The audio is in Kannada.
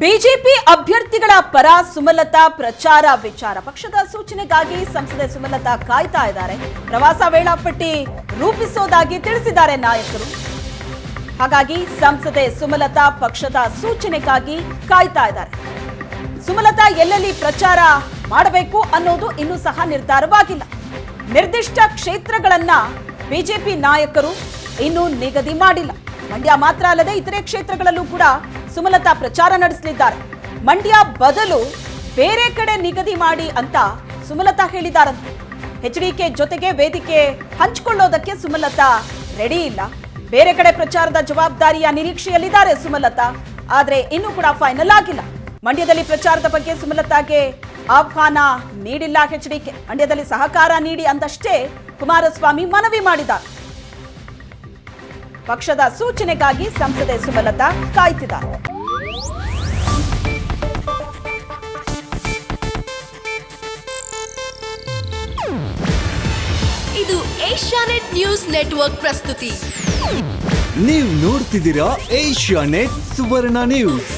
ಬಿಜೆಪಿ ಅಭ್ಯರ್ಥಿಗಳ ಪರ ಸುಮಲತಾ ಪ್ರಚಾರ ವಿಚಾರ. ಪಕ್ಷದ ಸೂಚನೆಗಾಗಿ ಸಂಸದೆ ಸುಮಲತಾ ಕಾಯ್ತಾ ಇದ್ದಾರೆ. ಪ್ರವಾಸ ವೇಳಾಪಟ್ಟಿ ರೂಪಿಸೋದಾಗಿ ತಿಳಿಸಿದ್ದಾರೆ ನಾಯಕರು. ಹಾಗಾಗಿ ಸಂಸದೆ ಸುಮಲತಾ ಪಕ್ಷದ ಸೂಚನೆಗಾಗಿ ಕಾಯ್ತಾ ಇದ್ದಾರೆ. ಸುಮಲತಾ ಎಲ್ಲೆಲ್ಲಿ ಪ್ರಚಾರ ಮಾಡಬೇಕು ಅನ್ನೋದು ಇನ್ನೂ ಸಹ ನಿರ್ಧಾರವಾಗಿಲ್ಲ. ನಿರ್ದಿಷ್ಟ ಕ್ಷೇತ್ರಗಳನ್ನ ಬಿಜೆಪಿ ನಾಯಕರು ಇನ್ನೂ ನಿಗದಿ ಮಾಡಿಲ್ಲ. ಮಂಡ್ಯ ಮಾತ್ರ ಅಲ್ಲದೆ ಇತರೆ ಕ್ಷೇತ್ರಗಳಲ್ಲೂ ಕೂಡ ಸುಮಲತಾ ಪ್ರಚಾರ ನಡೆಸಲಿದ್ದಾರೆ. ಮಂಡ್ಯ ಬದಲು ಬೇರೆ ಕಡೆ ನಿಗದಿ ಮಾಡಿ ಅಂತ ಸುಮಲತಾ ಹೇಳಿದಾರಂತೆ ಎಚ್ಡಿಕೆ ಜೊತೆಗೆ ವೇದಿಕೆ ಹಂಚಿಕೊಳ್ಳೋದಕ್ಕೆ ಸುಮಲತಾ ರೆಡಿ ಇಲ್ಲ. ಬೇರೆ ಕಡೆ ಪ್ರಚಾರದ ಜವಾಬ್ದಾರಿಯ ನಿರೀಕ್ಷೆಯಲ್ಲಿದ್ದಾರೆ ಸುಮಲತಾ. ಆದ್ರೆ ಇನ್ನೂ ಕೂಡ ಫೈನಲ್ ಆಗಿಲ್ಲ. ಮಂಡ್ಯದಲ್ಲಿ ಪ್ರಚಾರದ ಬಗ್ಗೆ ಸುಮಲತಾಗೆ ಆಹ್ವಾನ ನೀಡಿಲ್ಲ ಎಚ್ಡಿಕೆ ಮಂಡ್ಯದಲ್ಲಿ ಸಹಕಾರ ನೀಡಿ ಅಂದಷ್ಟೇ ಕುಮಾರಸ್ವಾಮಿ ಮನವಿ ಮಾಡಿದ್ದಾರೆ. ಪಕ್ಷದ ಸೂಚನೆಗಾಗಿ ಸಂಸದೆ ಸುಮಲತಾ ಕಾಯ್ತಿದ್ದಾರೆ. ಇದು ಏಷ್ಯಾನೆಟ್ ನ್ಯೂಸ್ ನೆಟ್ವರ್ಕ್ ಪ್ರಸ್ತುತಿ. ನೀವು ನೋಡ್ತಿದ್ದೀರಾ ಏಷ್ಯಾ ನೆಟ್ ಸುವರ್ಣ ನ್ಯೂಸ್.